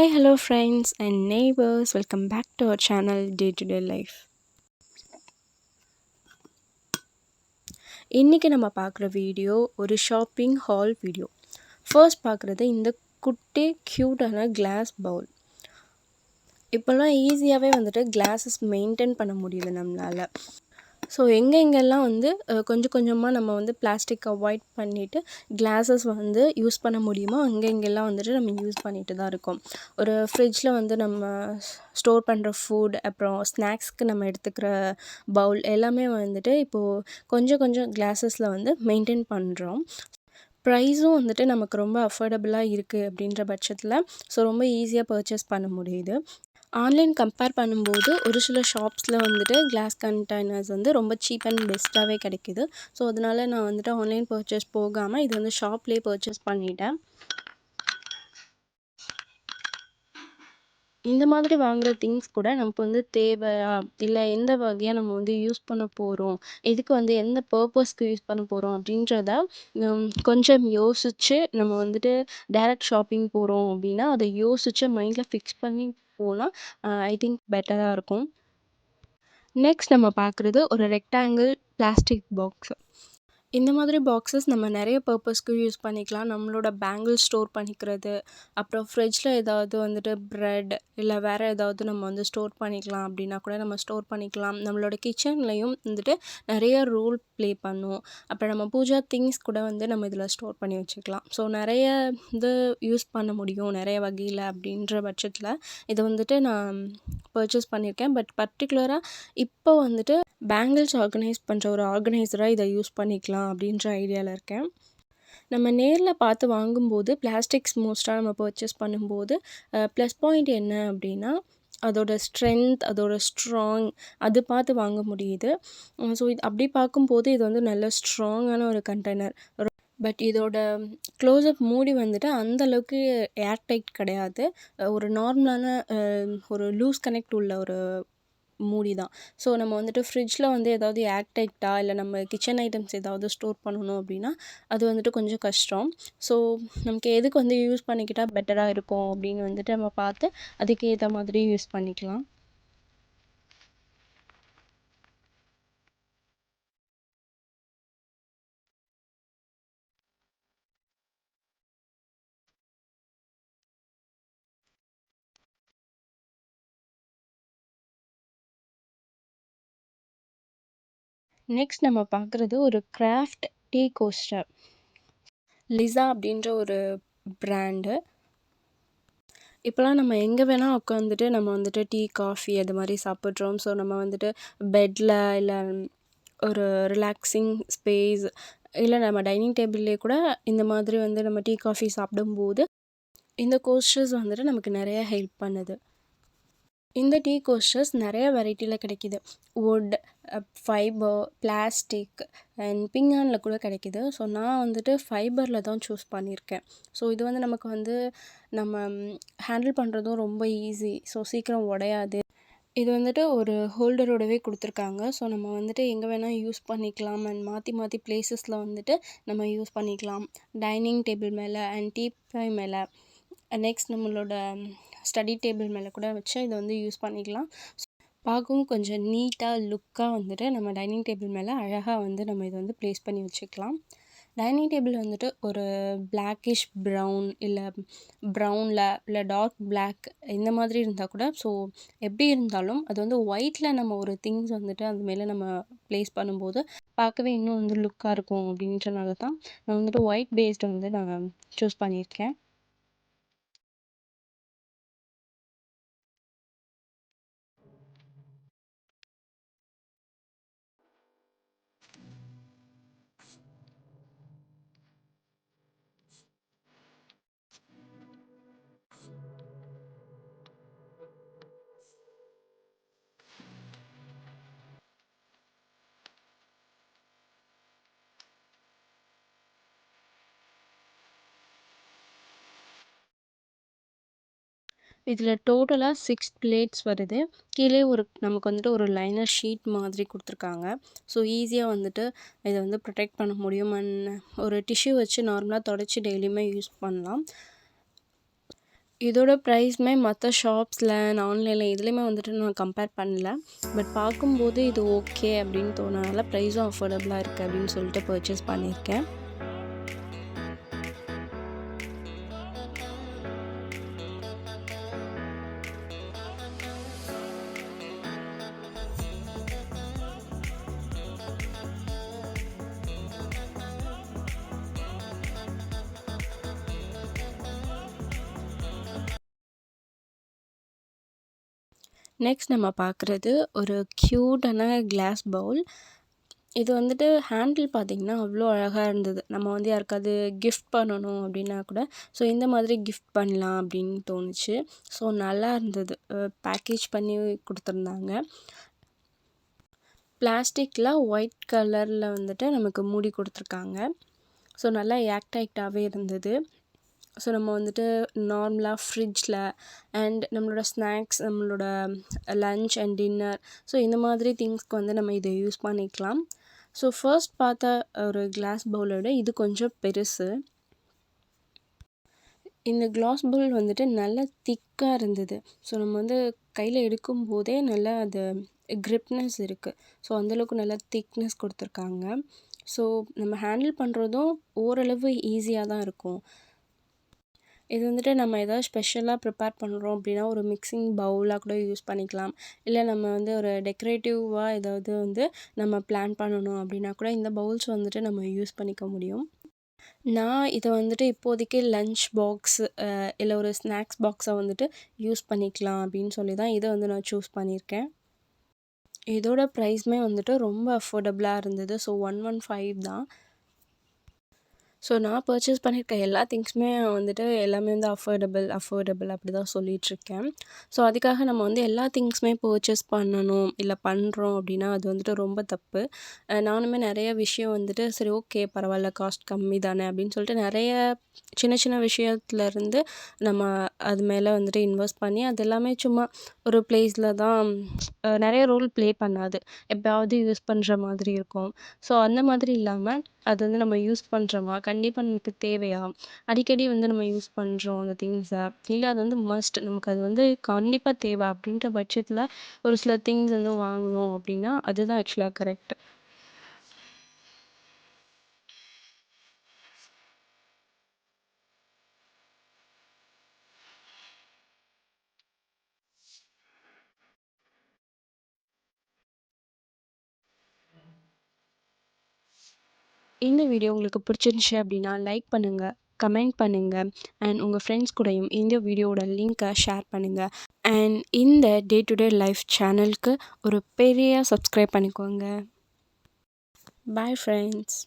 Hi hello friends and neighbours welcome back to our channel day to day life இன்றைக்கி நம்ம பார்க்குற video ஒரு shopping hall video first பார்க்குறது இந்த குட்டி க்யூட்டான கிளாஸ் பவுல் இப்போல்லாம் ஈஸியாகவே வந்துட்டு கிளாஸஸ் மெயின்டைன் பண்ண முடியல நம்மளால். ஸோ எங்கெங்கெல்லாம் வந்து கொஞ்சம் கொஞ்சமாக நம்ம வந்து பிளாஸ்டிக் அவாய்ட் பண்ணிவிட்டு கிளாஸஸ் வந்து யூஸ் பண்ண முடியுமோ அங்கெங்கெல்லாம் வந்துட்டு நம்ம யூஸ் பண்ணிட்டு தான் இருக்கோம். ஒரு ஃப்ரிட்ஜில் வந்து நம்ம ஸ்டோர் பண்ணுற ஃபுட் அப்புறம் ஸ்நாக்ஸ்க்கு நம்ம எடுத்துக்கிற பவுல் எல்லாமே வந்துட்டு இப்போது கொஞ்சம் கொஞ்சம் கிளாஸஸில் வந்து மெயின்டைன் பண்ணுறோம் ப்ரைஸும் வந்துட்டு நமக்கு ரொம்ப அஃபோர்டபுளாக இருக்குது அப்படின்ற பட்சத்தில் ஸோ ரொம்ப ஈஸியாக பர்ச்சேஸ் பண்ண முடியுது. ஆன்லைன் கம்பேர் பண்ணும்போது ஒரு சில ஷாப்ஸில் வந்துட்டு கிளாஸ் கண்டெய்னர்ஸ் வந்து ரொம்ப சீப் அண்ட் பெஸ்ட்டாகவே கிடைக்கிது. ஸோ அதனால நான் வந்துட்டு ஆன்லைன் பர்ச்சேஸ் போகாமல் இது வந்து ஷாப்லேயே பர்ச்சேஸ் பண்ணிட்டேன். இந்த மாதிரி வாங்குகிற திங்ஸ் கூட நமக்கு வந்து தேவையா இல்லை எந்த வகையாக நம்ம வந்து யூஸ் பண்ண போகிறோம் எதுக்கு வந்து எந்த பர்பஸ்க்கு யூஸ் பண்ண போகிறோம் அப்படின்றத கொஞ்சம் யோசித்து நம்ம வந்துட்டு டைரக்ட் ஷாப்பிங் போகிறோம் அப்படின்னா அதை யோசித்து மைண்டில் ஃபிக்ஸ் பண்ணி போனால் ஐ திங்க் பெட்டராக இருக்கும். நெக்ஸ்ட் நம்ம பார்க்குறது ஒரு ரெக்டாங்கிள் பிளாஸ்டிக் பாக்ஸு இந்த மாதிரி பாக்ஸஸ் நம்ம நிறைய பர்பஸ்க்கு யூஸ் பண்ணிக்கலாம். நம்மளோட பேங்கிள் ஸ்டோர் பண்ணிக்கிறது அப்புறம் ஃப்ரிட்ஜில் ஏதாவது வந்துட்டு ப்ரெட் இல்லை வேறு ஏதாவது நம்ம வந்து ஸ்டோர் பண்ணிக்கலாம் அப்படின்னா கூட நம்ம ஸ்டோர் பண்ணிக்கலாம். நம்மளோட கிச்சன்லேயும் வந்துட்டு நிறைய ரோல் ப்ளே பண்ணும். அப்புறம் நம்ம பூஜா திங்ஸ் கூட வந்து நம்ம இதில் ஸ்டோர் பண்ணி வச்சுக்கலாம். ஸோ நிறைய இது யூஸ் பண்ண முடியும் நிறைய வகையில் அப்படின்ற பட்சத்தில். இதை வந்துட்டு நான் பர்ச்சேஸ் பண்ணியிருக்கேன் பட் பர்டிகுலராக இப்போ வந்துட்டு பேங்கிள்ஸ் ஆர்கனைஸ் பண்ணுற ஒரு ஆர்கனைசராக இதை யூஸ் பண்ணிக்கலாம் அப்படின்ற ஐடியாவில் இருக்கேன். நம்ம நேரில் பார்த்து வாங்கும்போது பிளாஸ்டிக்ஸ் மோஸ்ட்டாக நம்ம பர்ச்சேஸ் பண்ணும்போது ப்ளஸ் பாயிண்ட் என்ன அப்படின்னா அதோட ஸ்ட்ரென்த் அதோட ஸ்ட்ராங் அது பார்த்து வாங்க முடியுது. ஸோ இது அப்படி பார்க்கும்போது இது வந்து நல்ல ஸ்ட்ராங்கான ஒரு கண்டெய்னர் பட் இதோட க்ளோஸ்அப் மூடி வந்துட்டு அந்த அளவுக்கு ஏர் டைட் கிடையாது ஒரு நார்மலான ஒரு லூஸ் கனெக்ட் உள்ள ஒரு மூடி தான். ஸோ நம்ம வந்துட்டு ஃப்ரிட்ஜில் வந்து ஏதாவது ஆக்டைட்டா இல்லை நம்ம கிச்சன் ஐட்டம்ஸ் ஏதாவது ஸ்டோர் பண்ணணும் அப்படின்னா அது வந்துட்டு கொஞ்சம் கஷ்டம். ஸோ நமக்கு எதுக்கு வந்து யூஸ் பண்ணிக்கிட்டால் பெட்டராக இருக்கும் அப்படின்னு வந்துட்டு நம்ம பார்த்து அதுக்கு ஏற்ற மாதிரி யூஸ் பண்ணிக்கலாம். நெக்ஸ்ட் நம்ம பார்க்குறது ஒரு கிராஃப்ட் டீ கோஸ்டர் லிசா அப்படின்ற ஒரு பிராண்டு இப்போலாம் நம்ம எங்கே வேணால் உட்காந்துட்டு நம்ம வந்துட்டு டீ காஃபி அது மாதிரி சாப்பிட்றோம். ஸோ நம்ம வந்துட்டு பெட்டில் இல்லை ஒரு ரிலாக்ஸிங் ஸ்பேஸ் இல்லை நம்ம டைனிங் டேபிள்லேயே கூட இந்த மாதிரி வந்து நம்ம டீ காஃபி சாப்பிடும்போது இந்த கோஸ்டர்ஸ் வந்துட்டு நமக்கு நிறைய ஹெல்ப் பண்ணுது. இந்த டீ கோஸ்டர்ஸ் நிறைய வெரைட்டியில் கிடைக்கிது. வுட் ஃபைபர் பிளாஸ்டிக் அண்ட் பிங்கானில் கூட கிடைக்கிது. ஸோ நான் வந்துட்டு ஃபைபரில் தான் சூஸ் பண்ணியிருக்கேன். ஸோ இது வந்து நமக்கு வந்து நம்ம ஹேண்டில் பண்ணுறதும் ரொம்ப ஈஸி ஸோ சீக்கிரம் உடையாது. இது வந்துட்டு ஒரு ஹோல்டரோடவே கொடுத்துருக்காங்க. ஸோ நம்ம வந்துட்டு எங்கே வேணால் யூஸ் பண்ணிக்கலாம். அண்ட் மாற்றி மாற்றி பிளேசஸில் வந்துட்டு நம்ம யூஸ் பண்ணிக்கலாம். டைனிங் டேபிள் மேலே அண்ட் டீ மேலே. நெக்ஸ்ட் நம்மளோட ஸ்டடி டேபிள் மேலே கூட வச்சு இதை வந்து யூஸ் பண்ணிக்கலாம். பார்க்கவும் கொஞ்சம் நீட்டாக லுக்காக வந்துட்டு நம்ம டைனிங் டேபிள் மேலே அழகாக வந்து நம்ம இதை வந்து ப்ளேஸ் பண்ணி வச்சுக்கலாம். டைனிங் டேபிள் வந்துட்டு ஒரு பிளாக்கிஷ் ப்ரௌன் இல்லை ப்ரௌனில் இல்லை டார்க் பிளாக் இந்த மாதிரி இருந்தால் கூட ஸோ எப்படி இருந்தாலும் அது வந்து ஒயிட்டில் நம்ம ஒரு திங்ஸ் வந்துட்டு அது மேலே நம்ம ப்ளேஸ் பண்ணும்போது பார்க்கவே இன்னும் வந்து லுக்காக இருக்கும் அப்படின்றனால தான் நான் வந்துட்டு ஒயிட் பேஸ்டு வந்து நான் சூஸ் பண்ணியிருக்கேன். இதில் டோட்டலாக சிக்ஸ் பிளேட்ஸ் வருது. கீழே ஒரு நமக்கு வந்துட்டு ஒரு லைனர் ஷீட் மாதிரி கொடுத்துருக்காங்க. ஸோ ஈஸியாக வந்துட்டு இதை வந்து ப்ரொடெக்ட் பண்ண முடியும். அண்ட் ஒரு டிஷ்யூ வச்சு நார்மலாக தொடச்சி டெய்லியுமே யூஸ் பண்ணலாம். இதோட ப்ரைஸுமே மற்ற ஷாப்ஸில் நான் ஆன்லைனில் எதுலேயுமே வந்துட்டு நான் கம்பேர் பண்ணல. பட் பார்க்கும்போது இது ஓகே அப்படின்னு தோணுனால ப்ரைஸும் அஃபோர்டபுளாக இருக்குது அப்படின்னு சொல்லிட்டு பர்ச்சேஸ் பண்ணியிருக்கேன். நெக்ஸ்ட் நம்ம பார்க்குறது ஒரு க்யூட்டான கிளாஸ் பவுல் இது வந்துட்டு ஹேண்டில் பார்த்திங்கன்னா அவ்வளோ அழகாக இருந்தது. நம்ம வந்து யாருக்காவது கிஃப்ட் பண்ணணும் அப்படின்னா கூட ஸோ இந்த மாதிரி கிஃப்ட் பண்ணலாம் அப்படின்னு தோணுச்சு. ஸோ நல்லா இருந்தது. பேக்கேஜ் பண்ணி கொடுத்துருந்தாங்க. பிளாஸ்டிக்கில் ஒயிட் கலரில் வந்துட்டு நமக்கு மூடி கொடுத்துருக்காங்க. ஸோ நல்லா ஏக்டைட்டாகவே இருந்தது. ஸோ நம்ம வந்துட்டு நார்மலாக ஃப்ரிட்ஜில் அண்ட் நம்மளோட ஸ்நாக்ஸ் நம்மளோட லன்ச் அண்ட் டின்னர் ஸோ இந்த மாதிரி திங்ஸ்க்கு வந்து நம்ம இதை யூஸ் பண்ணிக்கலாம். ஸோ ஃபர்ஸ்ட் பார்த்த ஒரு கிளாஸ் பவுலோட இது கொஞ்சம் பெருசு. இந்த கிளாஸ் பவுல் வந்துட்டு நல்லா திக்காக இருந்தது. ஸோ நம்ம வந்து கையில் எடுக்கும் போதே நல்லா அது க்ரிப்னஸ் இருக்குது ஸோ அந்தளவுக்கு நல்லா திக்னஸ் கொடுத்துருக்காங்க. ஸோ நம்ம ஹேண்டில் பண்ணுறதும் ஓரளவு ஈஸியாக தான் இருக்கும். இது வந்துட்டு நம்ம ஏதாவது ஸ்பெஷலாக ப்ரிப்பேர் பண்ணுறோம் அப்படின்னா ஒரு மிக்சிங் பவுலாக கூட யூஸ் பண்ணிக்கலாம். இல்லை நம்ம வந்து ஒரு டெக்கரேட்டிவாக ஏதாவது வந்து நம்ம பிளான் பண்ணணும் அப்படின்னா கூட இந்த பவுல்ஸ் வந்துட்டு நம்ம யூஸ் பண்ணிக்க முடியும். நான் இதை வந்துட்டு இப்போதைக்கு லஞ்ச் பாக்ஸ் இல்லை ஒரு ஸ்நாக்ஸ் பாக்ஸை வந்துட்டு யூஸ் பண்ணிக்கலாம் அப்படின்னு சொல்லி தான் இதை வந்து நான் சூஸ் பண்ணியிருக்கேன். இதோட ப்ரைஸுமே வந்துட்டு ரொம்ப அஃபோர்டபுளாக இருந்தது. ஸோ ஒன் ஒன் ஃபைவ் தான். ஸோ நான் பர்ச்சேஸ் பண்ணியிருக்க எல்லா திங்ஸுமே வந்துட்டு எல்லாமே வந்து அஃபோர்டபுள் அஃபோர்டபுள் அப்படி தான் சொல்லிகிட்ருக்கேன் ஸோ அதுக்காக நம்ம வந்து எல்லா திங்ஸுமே பர்ச்சேஸ் பண்ணணும் இல்லை பண்ணுறோம் அப்படின்னா அது வந்துட்டு ரொம்ப தப்பு. நானுமே நிறைய விஷயம் வந்துட்டு சரி ஓகே பரவாயில்ல காஸ்ட் கம்மி தானே அப்படின்னு சொல்லிட்டு நிறைய சின்ன சின்ன விஷயத்துலேருந்து நம்ம அது மேலே வந்துட்டு இன்வெஸ்ட் பண்ணி அது எல்லாமே சும்மா ஒரு பிளேஸில் தான் நிறைய ரோல் ப்ளே பண்ணாது. எப்போயாவது யூஸ் பண்ணுற மாதிரி இருக்கும். ஸோ அந்த மாதிரி இல்லாமல் அது வந்து நம்ம யூஸ் பண்ணுறோமா கண்டிப்பாக நமக்கு தேவையா? அடிக்கடி வந்து நம்ம யூஸ் பண்ணுறோம் அந்த திங்ஸை இல்லை அது வந்து மஸ்ட் நமக்கு அது வந்து கண்டிப்பாக தேவை அப்படின்ற பட்சத்தில் ஒரு சில திங்ஸ் வந்து வாங்கணும் அப்படின்னா அதுதான் ஆக்சுவலாக கரெக்ட் இந்த வீடியோ உங்களுக்கு பிடிச்சிருந்துச்சி அப்படின்னா லைக் பண்ணுங்கள் கமெண்ட் பண்ணுங்கள் அண்ட் உங்கள் ஃப்ரெண்ட்ஸ் கூடயும் இந்த வீடியோவோட லிங்க்கை ஷேர் பண்ணுங்கள் அண்ட் இந்த டே டு டே லைஃப் சேனலுக்கு ஒரு பெரிய சப்ஸ்கிரைப் பண்ணிக்கோங்க. Bye friends